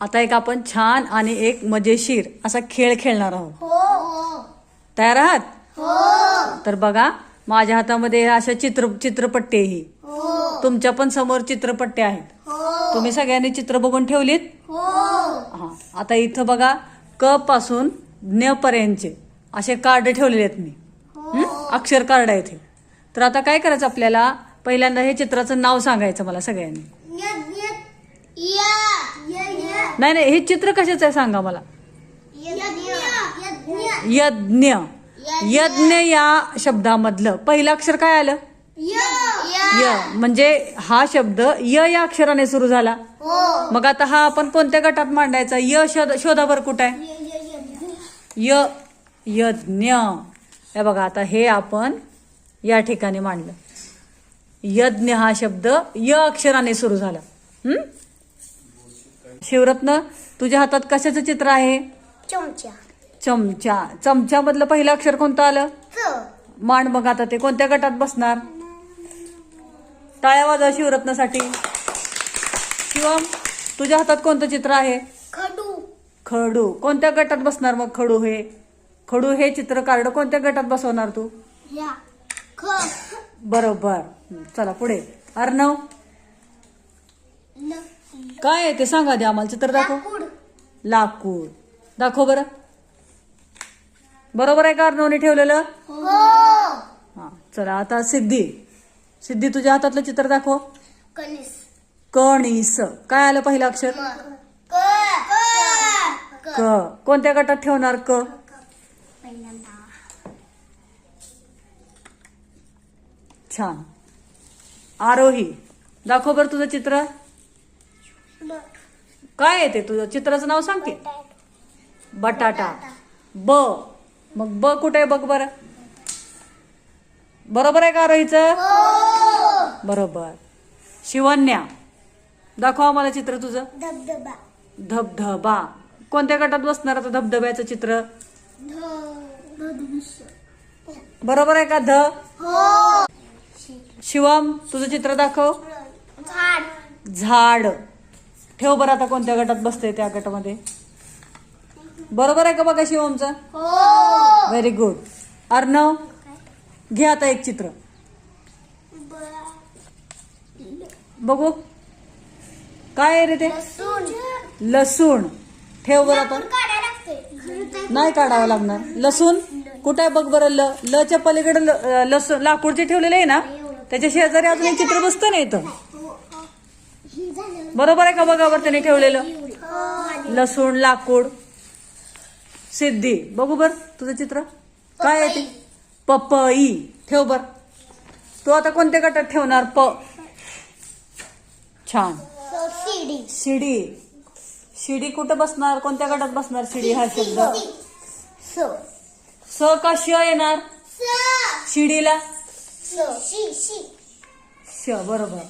आता एक आपण छान आणि एक मजेशीर असा खेळ खेळणार आहोत. तयार आहात? तर बघा माझ्या हातामध्ये अशा चित्र चित्रपट्टी आहे ही. तुमच्या पण समोर चित्रपट्टे आहेत. तुम्ही सगळ्यांनी चित्र बघून ठेवलीत? हा. आता इथं बघा क पासून ज्ञ पर्यंतचे असे कार्ड ठेवलेले आहेत मी. अक्षर कार्ड आहेत हे. तर आता काय करायचं आपल्याला? पहिल्यांदा हे चित्राचं नाव सांगायचं मला सगळ्यांनी. य नाही नाही हे चित्र कशाचं आहे सांगा मला? यज्ञ. यज्ञ या शब्दामधलं. पहिलं अक्षर काय आलं? य. म्हणजे हा शब्द य या अक्षराने सुरू झाला. मग आता हा आपण कोणत्या गटात मांडायचा? य शोध शोधावर कुठं? आहे य. यज्ञ. हे बघा आता हे आपण या ठिकाणी मांडलं. यज्ञ हा शब्द य अक्षराने सुरू झाला. हम्म शिवरत्न तुझ्या हातात कशाचं चित्र आहे? चमचा. चमचा. चमच्यामधलं पहिलं अक्षर कोणतं आलं? मांड मग आता ते कोणत्या गटात बसणार? टाळ्या वाजवा शिवरत्नासाठी. शिवम तुझ्या हातात कोणतं चित्र आहे? खडू. खडू. कोणत्या गटात बसणार मग खडू हे? खडू हे चित्र कार्ड कोणत्या गटात बसवणार तू? बरोबर. चला पुढे. अर्णव? काय आहे ते सांगा दे आम्हाला चित्र दाखव. लाकूड. लाकूड. दाखव बरं. बरोबर आहे का अर्णवने ठेवलेलं? हो. हा चला आता सिद्धी. सिद्धी तुझ्या हातातलं चित्र दाखव. कनिस कणीस. काय आलं पहिलं अक्षर? क. क. क. कोणत्या गटात ठेवणार क? पहिल्यांदा. छान. आरोही. दाखव बरं तुझं चित्र. काय आहे ते तुझं? चित्राचं नाव सांग की. बटाटा. ब. मग ब कुठे आहे बघ बरं. बरोबर आहे का आरोहीचं बरोबर. शिवन्या दाखव आम्हाला चित्र तुझं. धबधबा. धबधबा. कोणत्या गटात बसणार आता धबधब्याचं चित्र? बरोबर आहे का ध? हो. शिवम तुझं चित्र दाखव. झाड. झाड. ठेव बरं आता कोणत्या गटात बसते त्या गटामध्ये. बरोबर आहे का बघा शिवमचं? हो. व्हेरी गुड अर्णव घे आता एक चित्र. बघू. काय आहे रे ते? लसूण. ठेव बरं आता. नाही काढावं लागणार. लसूण? कुठे आहे बघ बरं ल लच्या पलीकडे लसूण लाकूड जे ठेवलेलं आहे ना? त्याच्या शेजारी अजून एक चित्र बसतं ना इथं? बरोबर आहे का बघा बरं त्याने ठेवलेलं? लसूण लाकूड. सिद्धी बघू बर तुझं चित्र? काय आहे ते? पपई. ठेव बर. तू आता कोणत्या गटात ठेवणार? प. छान. शिडी. शिडी शिडी कुठं बसणार? कोणत्या गटात बसणार शिडी? हा शब्द. स स. का श. येणार स शिडीला श बरोबर.